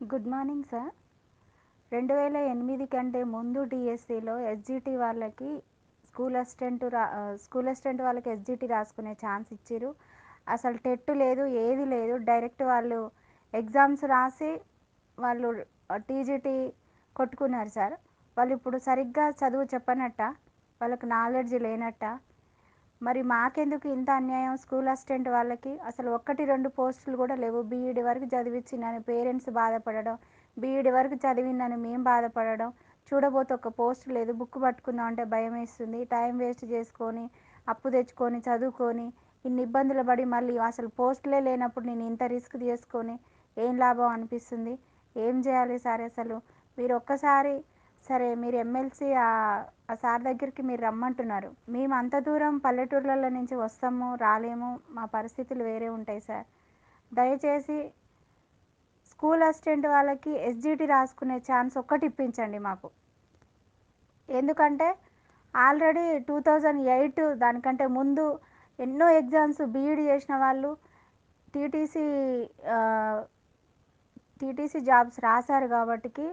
Good morning sir. రెండు వేల ఎనిమిది కంటే ముందు డిఎస్సిలో ఎస్జిటి వాళ్ళకి స్కూల్ అసిస్టెంట్ రా స్కూల్ అసిస్టెంట్ వాళ్ళకి ఎస్జిటి రాసుకునే ఛాన్స్ ఇచ్చిర్రు. అసలు టెట్ లేదు ఏది లేదు. డైరెక్ట్ వాళ్ళు ఎగ్జామ్స్ రాసి వాళ్ళు టీజీటీ కొట్టుకున్నారు సార్. వాళ్ళు ఇప్పుడు సరిగ్గా చదువు చెప్పనట్ట? వాళ్ళకి నాలెడ్జ్ లేనట్ట? మరి మాకెందుకు ఇంత అన్యాయం స్కూల్ అసిస్టెంట్ వాళ్ళకి? అసలు ఒక్కటి రెండు పోస్టులు కూడా లేవు. బీఈడి వరకు చదివించినని పేరెంట్స్ బాధపడడం బీఈడి వరకు చదివిందని మేము బాధపడడం చూడబోతే ఒక పోస్ట్ లేదు. బుక్ పట్టుకుందాం అంటే భయం వేస్తుంది. టైం వేస్ట్ చేసుకొని అప్పు తెచ్చుకొని చదువుకొని ఇన్ని ఇబ్బందులు పడి మళ్ళీ అసలు పోస్టులే లేనప్పుడు నేను ఇంత రిస్క్ చేసుకొని ఏం లాభం అనిపిస్తుంది? ఏం చేయాలి సార్ అసలు? మీరు ఒక్కసారి సరే మీరు ఎమ్మెల్సీ ఆ సార్ దగ్గరికి మీరు రమ్మంటున్నారు. మేము అంత దూరం పల్లెటూర్లలో నుంచి వస్తాము రాలేము మా పరిస్థితులు వేరే ఉంటాయి సార్. దయచేసి స్కూల్ అసిస్టెంట్ వాళ్ళకి ఎస్జిటి రాసుకునే ఛాన్స్ ఒక్కటి ఇప్పించండి మాకు. ఎందుకంటే ఆల్రెడీ టూ థౌజండ్ ఎయిట్ దానికంటే ముందు ఎన్నో ఎగ్జామ్స్ బీఈడి చేసిన వాళ్ళు టీటీసీ టీటీసీ జాబ్స్ రాశారు కాబట్టికి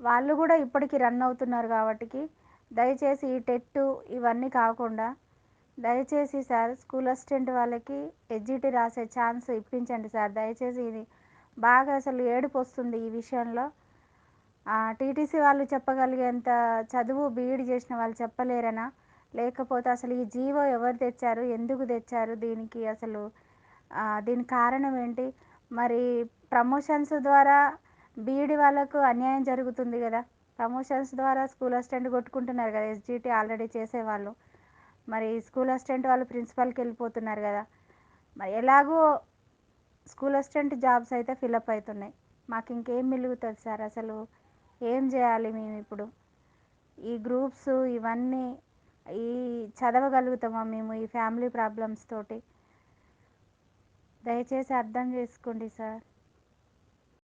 వాళ్ళు కూడా ఇప్పటికీ రన్ అవుతున్నారు కాబట్టికి దయచేసి ఈ టెట్టు ఇవన్నీ కాకుండా దయచేసి సార్ స్కూల్ అసిస్టెంట్ వాళ్ళకి ఎస్జిటి రాసే ఛాన్స్ ఇప్పించండి సార్. దయచేసి ఇది బాగా అసలు ఏడుపు వస్తుంది ఈ విషయంలో. టీటీసీ వాళ్ళు చెప్పగలిగేంత చదువు బీఈడి చేసిన వాళ్ళు చెప్పలేరనా? లేకపోతే అసలు ఈ జీవో ఎవరు తెచ్చారు? ఎందుకు తెచ్చారు? దీనికి అసలు దీని కారణం ఏంటి? మరి ప్రమోషన్స్ ద్వారా బీఈడి వాళ్ళకు అన్యాయం జరుగుతుంది కదా. ప్రమోషన్స్ ద్వారా స్కూల్ అసిస్టెంట్ కొట్టుకుంటున్నారు కదా ఎస్జిటి ఆల్రెడీ చేసేవాళ్ళు. మరి స్కూల్ అసిస్టెంట్ వాళ్ళు ప్రిన్సిపల్కి వెళ్ళిపోతున్నారు కదా. మరి ఎలాగో స్కూల్ అసిస్టెంట్ జాబ్స్ అయితే ఫిలప్ అవుతున్నాయి. మాకు ఇంకేం మిలుగుతుంది సార్ అసలు? ఏం చేయాలి మేము ఇప్పుడు? ఈ గ్రూప్స్ ఇవన్నీ ఈ చదవగలుగుతామా మేము ఈ ఫ్యామిలీ ప్రాబ్లమ్స్ తోటి? దయచేసి అర్థం చేసుకోండి సార్.